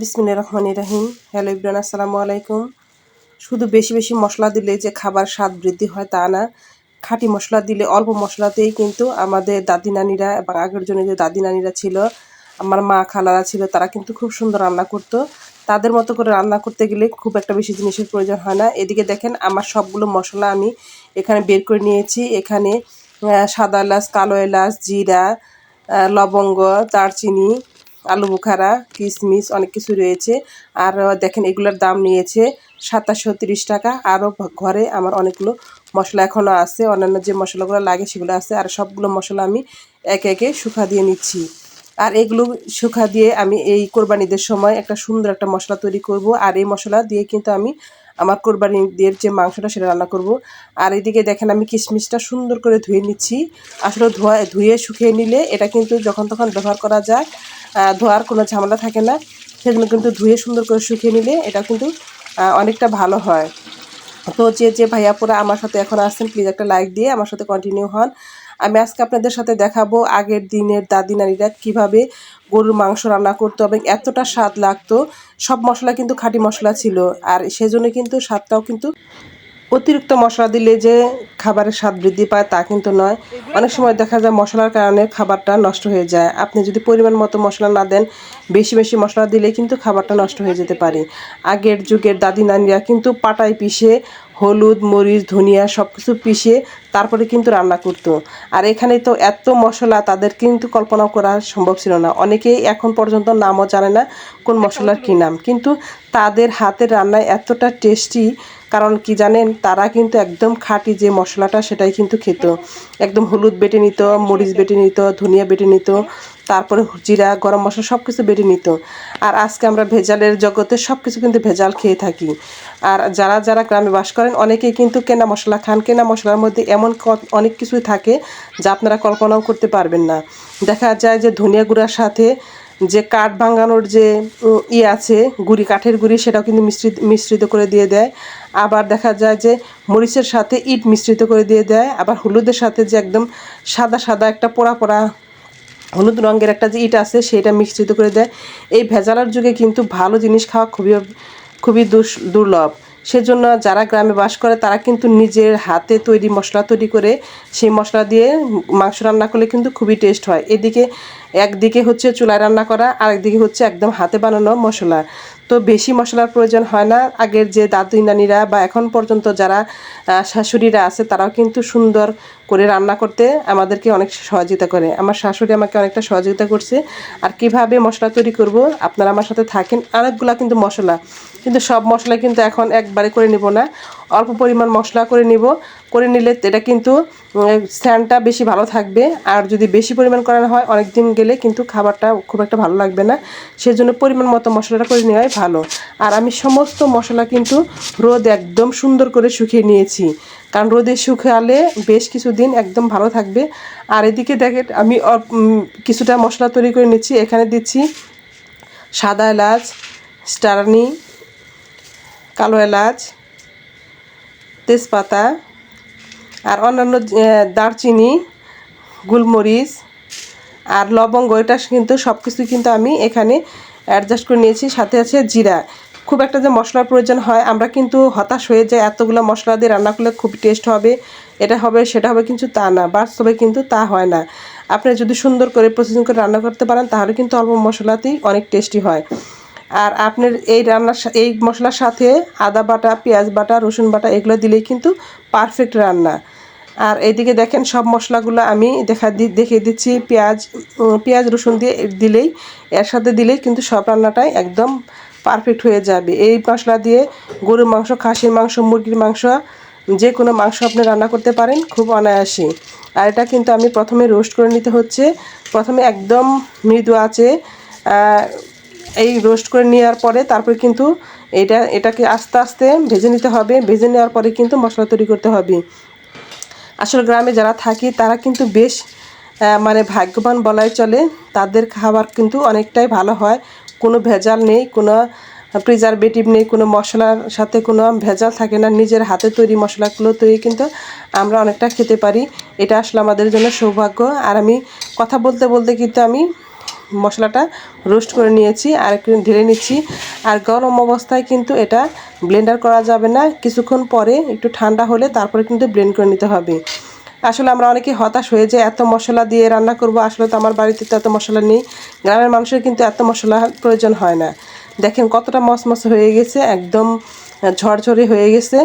বিসমিল্লা রহমান রাহিম। Hello Ibran, আসসালামু আলাইকুম। শুধু বেশি বেশি মশলা দিলে যে খাবার স্বাদ বৃদ্ধি হয় তা না। খাঁটি মশলা দিলে অল্প মশলাতেই কিন্তু আমাদের দাদি নানিরা এবং আগের জন্য যে দাদি নানিরা ছিল, আমার মা খালারা ছিল, তারা কিন্তু খুব সুন্দর রান্না করতো। তাদের মতো করে রান্না করতে গেলে খুব একটা বেশি জিনিসের প্রয়োজন হয় না। এদিকে দেখেন, আমার সবগুলো মশলা আমি এখানে বের করে নিয়েছি। এখানে সাদা এলাচ, কালো এলাচ, জিরা লবঙ্গ, দারচিনি আলু বুখারা কিশমিশ অনেক কিছু রয়েছে। আর দেখেন এগুলোর দাম নিয়েছে সাতাশশো তিরিশ টাকা। আরও ঘরে আমার অনেকগুলো মশলা এখনও আছে। অন্যান্য যে মশলাগুলো লাগে সেগুলো আছে। আর সবগুলো মশলা আমি একে একে শুকা দিয়ে নিচ্ছি। আর এগুলো শুকা দিয়ে আমি এই কোরবানিদের সময় একটা সুন্দর একটা মশলা তৈরি করব। আর এই মশলা দিয়ে কিন্তু আমি আমার কোরবানিদের যে মাংসটা সেটা রান্না করব। আর এদিকে দেখেন আমি কিশমিশটা সুন্দর করে ধুয়ে নিচ্ছি। আসলে ধোয়া, ধুয়ে শুকিয়ে নিলে এটা কিন্তু যখন তখন ব্যবহার করা যায়। ধোয়ার কোনো ঝামেলা থাকে না। সেগুলো কিন্তু ধুয়ে সুন্দর করে শুকিয়ে নিলে এটা কিন্তু অনেকটা ভালো হয়। তো যে যে ভাইয়াপুরা আমার সাথে এখন আসছেন প্লিজ একটা লাইক দিয়ে আমার সাথে কন্টিনিউ হন। আমি আজকে আপনাদের সাথে দেখাবো আগের দিনের দাদি নারীরা কীভাবে গরুর মাংস রান্না করতো এবং এতটা স্বাদ লাগতো। সব মশলা কিন্তু খাঁটি মশলা ছিল। আর সেজন্য কিন্তু স্বাদটাও কিন্তু অতিরিক্ত মশলা দিলে যে খাবারের স্বাদ বৃদ্ধি পায় তা কিন্তু নয়। অনেক সময় দেখা যায় মশলার কারণে খাবারটা নষ্ট হয়ে যায়। আপনি যদি পরিমাণ মতো মশলা না দেন, বেশি বেশি মশলা দিলে কিন্তু খাবারটা নষ্ট হয়ে যেতে পারে। আগের যুগের দাদি নানিরা কিন্তু পাটায় পিষে হলুদ, মরিচ, ধনিয়া সব কিছু পিষে তারপরে কিন্তু রান্না করতো। আর এখানে তো এত মশলা, তাদের কিন্তু কল্পনা করা সম্ভব ছিল না। অনেকেই এখন পর্যন্ত নামও জানে না কোন মশলার কী নাম। কিন্তু তাদের হাতের রান্নায় এতটা টেস্টি কারণ কি জানেন, তারা কিন্তু একদম খাঁটি যে মশলাটা, সেটাই কিন্তু খেত। একদম হলুদ বেটে নিত, মরিচ বেটে নিত, ধনিয়া বেটে নিত তারপরে জিরা, গরম মশলা সব কিছু বেটে নিত। আর আজকে আমরা ভেজালের জগতে সব কিছু কিন্তু ভেজাল খেয়ে থাকি। আর যারা যারা গ্রামে বাস করেন, অনেকেই কিন্তু কেনা মশলা খান। কেনা মশলার মধ্যে এমন অনেক কিছুই থাকে যা আপনারা কল্পনাও করতে পারবেন না। দেখা যায় যে ধনিয়া গুঁড়ার সাথে যে কাঠ ভাঙানোর যে ই আছে, গুড়ি, কাঠের গুড়ি, সেটাও কিন্তু মিশ্রিত মিশ্রিত করে দিয়ে দেয়। আবার দেখা যায় যে মরিচের সাথে ইট মিশ্রিত করে দিয়ে দেয়। আবার হলুদের সাথে যে একদম সাদা সাদা একটা পোড়া পোড়া হলুদ রঙের একটা যে ইট আছে সেটা মিশ্রিত করে দেয়। এই ভেজালার যুগে কিন্তু ভালো জিনিস খাওয়া খুবই খুবই দুর্লভ। সেজন্য যারা গ্রামে বাস করে, তারা কিন্তু নিজের হাতে তৈরি মশলা তৈরি করে, সেই মশলা দিয়ে মাংস রান্না করলে কিন্তু খুবই টেস্ট হয়। এদিকে একদিকে হচ্ছে চুলায় রান্না করা, আরেকদিকে হচ্ছে একদম হাতে বানানো মশলা। তো বেশি মশলার প্রয়োজন হয় না। আগের যে দাদু নানিরা বা এখন পর্যন্ত যারা শাশুড়িরা আছে, তারাও কিন্তু সুন্দর করে রান্না করতে আমাদেরকে অনেক সহযোগিতা করে। আমার শাশুড়ি আমাকে অনেকটা সহযোগিতা করছে। আর কীভাবে মশলা তৈরি করব, আপনারা আমার সাথে থাকেন। অনেকগুলা কিন্তু মশলা। কিন্তু সব মশলা কিন্তু এখন একবারে করে নিব না। অল্প পরিমাণ মশলা করে নিব। করে নিলে এটা কিন্তু স্ট্যান্ডটা বেশি ভালো থাকবে। আর যদি বেশি পরিমাণ করানো হয় অনেক দিন গেলে কিন্তু খাবারটা খুব একটা ভালো লাগবে না। সেজন্য পরিমাণ মতো মশলাটা করে নেওয়াই ভালো। আর আমি সমস্ত মশলা কিন্তু রোদ একদম সুন্দর করে শুকিয়ে নিয়েছি। কারণ রোদে শুকালে বেশ কিছুদিন একদম ভালো থাকবে। আর এদিকে দেখেন, আমি কিছুটা মশলা তৈরি করে নিচ্ছি। এখানে দিচ্ছি সাদা এলাচ, স্টারনি কালো এলাচ, তেজপাতা আর অন্যান্য দারচিনি, গোলমরিচ আর লবঙ্গ। এটা কিন্তু সব কিছুই কিন্তু আমি এখানে অ্যাডজাস্ট করে নিয়েছি। সাথে আছে জিরা। খুব একটা যে মশলার প্রয়োজন হয়, আমরা কিন্তু হতাশ হয়ে যাই এতগুলো মশলা দিয়ে রান্না করলে খুব টেস্ট হবে, এটা হবে, সেটা হবে, কিন্তু তা না। বাস্তবে কিন্তু তা হয় না। আপনি যদি সুন্দর করে প্রসেসিং করে রান্না করতে পারেন, তাহলে কিন্তু অল্প মশলাতেই অনেক টেস্টি হয়। আর আপনার এই রান্নার এই মশলার সাথে আদা বাটা, পেঁয়াজ বাটা, রসুন বাটা, এগুলো দিলেই কিন্তু পারফেক্ট রান্না। আর এইদিকে দেখেন সব মশলাগুলো আমি দেখা দি দেখিয়ে দিচ্ছি। পেঁয়াজ পেঁয়াজ, রসুন দিয়ে দিলেই এর সাথে দিলেই কিন্তু সব রান্নাটাই একদম পারফেক্ট হয়ে যাবে। এই মশলা দিয়ে গরুর মাংস, খাসির মাংস, মুরগির মাংস, যে কোনো মাংস আপনি রান্না করতে পারেন, খুব অনায়াসে। আর এটা কিন্তু আমি প্রথমে রোস্ট করে নিতে হচ্ছে। প্রথমে একদম মৃদু আছে এই রোস্ট করে নেওয়ার পরে তারপরে কিন্তু এটা, এটাকে আস্তে আস্তে ভেজে নিতে হবে। ভেজে নেওয়ার পরে কিন্তু মশলা তৈরি করতে হবে। আসলে গ্রামে যারা থাকি, তারা কিন্তু বেশ মানে ভাগ্যবান বলাই চলে। তাদের খাবার কিন্তু অনেকটাই ভালো হয়। কোনো ভেজাল নেই, কোনো প্রিজারভেটিভ নেই, কোনো মশলার সাথে কোনো ভেজাল থাকে না। নিজের হাতে তৈরি মশলাগুলো তৈরি কিন্তু আমরা অনেকটা খেতে পারি। এটা আসলে আমাদের জন্য সৌভাগ্য। আর আমি কথা বলতে বলতে কিন্তু আমি মশলাটা রোস্ট করে নিয়েছি, আর একটু ঢেলে নিচ্ছি। আর গরম অবস্থায় কিন্তু এটা ব্লেন্ডার করা যাবে না। কিছুক্ষণ পরে একটু ঠান্ডা হলে তারপরে কিন্তু ব্লেন্ড করে নিতে হবে। আসলে আমরা অনেকে হতাশ হয়ে যে এত মশলা দিয়ে রান্না করব, আসলে তো আমার বাড়িতে তো এত মশলা নেই। গ্রামের মানুষের কিন্তু এত মশলা প্রয়োজন হয় না। দেখেন কতটা মসমস হয়ে গেছে, একদম ঝরঝরে হয়ে গেছে।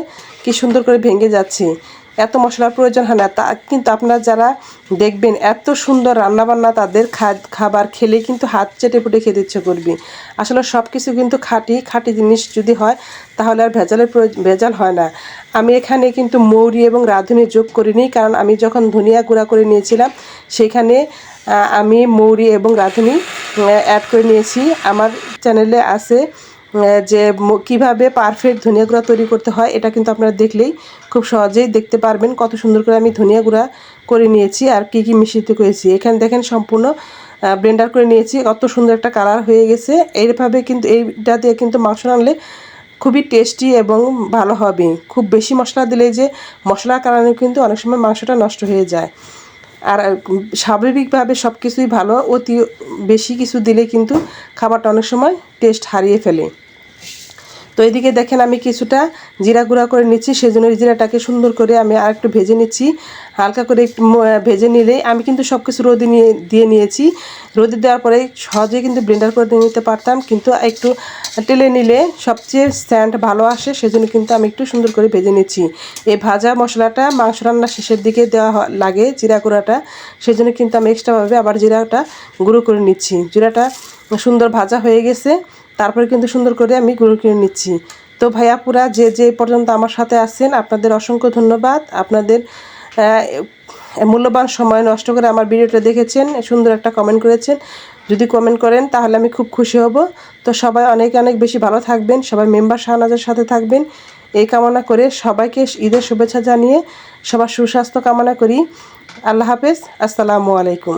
কি সুন্দর করে ভেঙে যাচ্ছে। এত মশলার প্রয়োজন হয় না। তা কিন্তু আপনারা যারা দেখবেন, এত সুন্দর রান্নাবান্না তাদের খাবার খেলে কিন্তু হাত চেটে পুটে খেতে ইচ্ছে করবে। আসলে সব কিছু কিন্তু খাঁটি খাঁটি জিনিস যদি হয়, তাহলে আর ভেজালের ভেজাল হয় না। আমি এখানে কিন্তু মৌরি এবং রাঁধুনি যোগ করিনি, কারণ আমি যখন ধনিয়া গুঁড়া করে নিয়েছিলাম, সেখানে আমি মৌরি এবং রাঁধুনি অ্যাড করে নিয়েছি। আমার চ্যানেলে আছে যে কীভাবে পারফেক্ট ধনিয়া গুঁড়া তৈরি করতে হয়, এটা কিন্তু আপনারা দেখলেই খুব সহজেই দেখতে পারবেন কত সুন্দর করে আমি ধনিয়া গুঁড়া করে নিয়েছি আর কি কি মিশ্রিত করেছি। এখানে দেখেন সম্পূর্ণ ব্লেন্ডার করে নিয়েছি, কত সুন্দর একটা কালার হয়ে গেছে। এইভাবে কিন্তু এইটা দিয়ে কিন্তু মাংস রানলে খুবই টেস্টি এবং ভালো হবে। খুব বেশি মশলা দিলে যে মশলার কারণে কিন্তু অনেক সময় মাংসটা নষ্ট হয়ে যায়। আর স্বাভাবিকভাবে সব কিছুই ভালো, অতি বেশি কিছু দিলে কিন্তু খাবারটা অনেক সময় টেস্ট হারিয়ে ফেলে। তো এদিকে দেখেন আমি কিছুটা জিরা গুঁড়া করে নিচ্ছি, সেজন্য জিরাটাকে সুন্দর করে আমি আর একটু ভেজে নিচ্ছি। হালকা করে একটু ভেজে নিলে আমি কিন্তু সব কিছু রোদে নিয়ে, দিয়ে নিয়েছি। রোদে দেওয়ার পরে সহজে কিন্তু ব্লেন্ডার করে নিতে পারতাম, কিন্তু একটু টেলে নিলে সবচেয়ে স্ট্যান্ড ভালো আসে, সেজন্য কিন্তু আমি একটু সুন্দর করে ভেজে নিচ্ছি। এই ভাজা মশলাটা মাংস রান্নার শেষের দিকে দেওয়া লাগে জিরা গুঁড়াটা, সেজন্য কিন্তু আমি এক্সট্রাভাবে আবার জিরাটা গুঁড়ো করে নিচ্ছি। জিরাটা সুন্দর ভাজা হয়ে গেছে। তারপরে কিন্তু সুন্দর করে আমি গুঁড়ো করে নিচ্ছি। তো ভাইয়াপুরা যে যে পর্যন্ত আমার সাথে আছেন, আপনাদের অসংখ্য ধন্যবাদ। আপনাদের মূল্যবান সময় নষ্ট করে আমার ভিডিওটা দেখেছেন, সুন্দর একটা কমেন্ট করেছেন। যদি কমেন্ট করেন, তাহলে আমি খুব খুশি হব। তো সবাই অনেক অনেক বেশি ভালো থাকবেন। সবাই মেম্বার শাহনাজের সাথে থাকবেন। এই কামনা করে সবাইকে ঈদের শুভেচ্ছা জানিয়ে সবার সুস্বাস্থ্য কামনা করি। আল্লাহ হাফেজ। আসসালামু আলাইকুম।